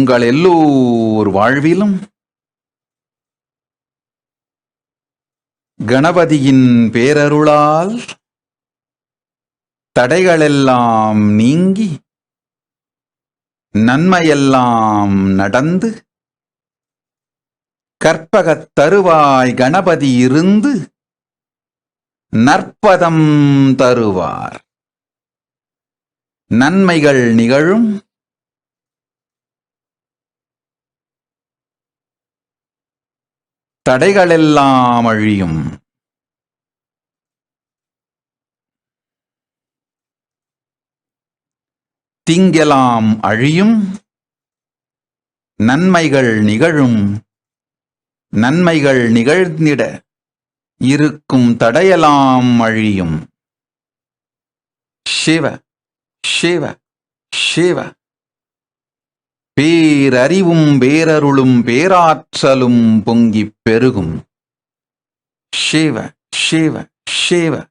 உங்கள் எல்லோர் வாழ்விலும் கணபதியின் பேரருளால் தடைகளெல்லாம் நீங்கி நன்மையெல்லாம் நடந்து கற்பகத் தருவாய் கணபதி இருந்து நற்பதம் தருவார். நன்மைகள் நிகழும். தடைகளெல்லாம் அழியும். தீங்கெலாம் அழியும். நன்மைகள் நிகழும். நன்மைகள் நிகழ்ந்திட இருக்கும் தடையெல்லாம் அழியும். சிவ சிவ சிவ. பேரறிவும் பேரருளும் பேராற்றலும் பொங்கிப் பெருகும். சிவ சிவ சிவ